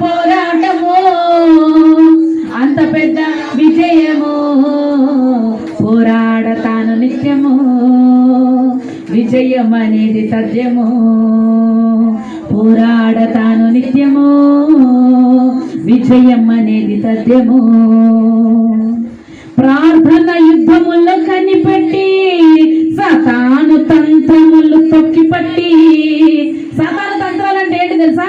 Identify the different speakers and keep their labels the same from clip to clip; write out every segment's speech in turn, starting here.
Speaker 1: పోరాటము అంత పెద్ద విజయము పోరాడతాను నిత్యము విజయం అనేది సత్యము పోరాడతాను నిత్యము విజయం అనేది సత్యము. ప్రార్థన యుద్ధములు కనిపెట్టి సతాను తంత్రములు తొక్కిపట్టి సతాను తంత్రాలు అంటే ఏంటి తెలుసా?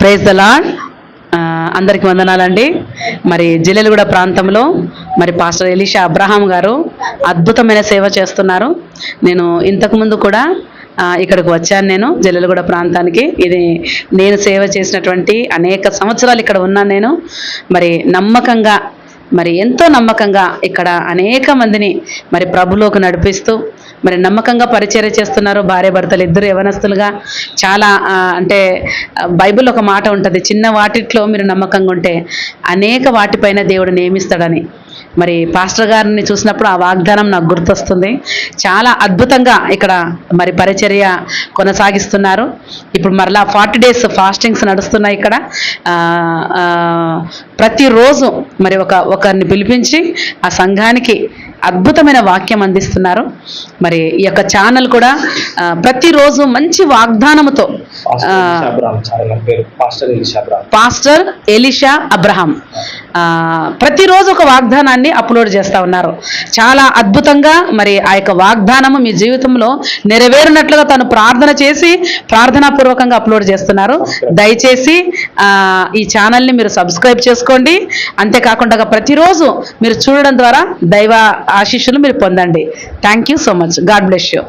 Speaker 2: ప్రైజ్ దలాడ్ అందరికి వందనాలండి. మరి జిల్లెలగూడ ప్రాంతంలో మరి పాస్టర్ ఎలీషా అబ్రహాం గారు అద్భుతమైన సేవ చేస్తున్నారు. నేను ఇంతకుముందు కూడా ఇక్కడికి వచ్చాను నేను జల్లెలగూడ ప్రాంతానికి. ఇది నేను సేవ చేసినటువంటి అనేక సంవత్సరాలు ఇక్కడ ఉన్నాను నేను. మరి నమ్మకంగా మరి ఎంతో నమ్మకంగా ఇక్కడ అనేక మందిని మరి ప్రభులోకి నడిపిస్తూ మరి నమ్మకంగా పరిచర్య చేస్తున్నారు భార్య భర్తలు ఇద్దరు యవనస్తులుగా. చాలా అంటే బైబిల్ ఒక మాట ఉంటుంది చిన్న వాటిట్లో మీరు నమ్మకంగా ఉంటే అనేక వాటిపైన దేవుడు నియమిస్తాడని. మరి పాస్టర్ గారిని చూసినప్పుడు ఆ వాగ్దానం నాకు గుర్తొస్తుంది. చాలా అద్భుతంగా ఇక్కడ మరి పరిచర్య కొనసాగిస్తున్నారు. ఇప్పుడు మరలా ఫార్టీ డేస్ ఫాస్టింగ్స్ నడుస్తున్నాయి ఇక్కడ. ప్రతిరోజు మరి ఒక ఒకరిని పిలిపించి ఆ సంఘానికి అద్భుతమైన వాక్యం అందిస్తున్నారు. మరి ఈ యొక్క ఛానల్ కూడా ప్రతిరోజు మంచి వాగ్దానముతో
Speaker 3: పాస్టర్ ఎలీషా అబ్రహాం.
Speaker 2: ప్రతిరోజు ఒక వాగ్దానాన్ని అప్లోడ్ చేస్తా ఉన్నారు. చాలా అద్భుతంగా మరి ఆ యొక్క వాగ్దానము మీ జీవితంలో నెరవేరినట్లుగా తను ప్రార్థన చేసి ప్రార్థనాపూర్వకంగా అప్లోడ్ చేస్తున్నారు. దయచేసి ఈ ఛానల్ని మీరు సబ్స్క్రైబ్ చేసుకోండి. అంతేకాకుండా ప్రతిరోజు మీరు చూడడం ద్వారా దైవ ఆశీస్సులు మీరు పొందండి. Thank you so much God bless you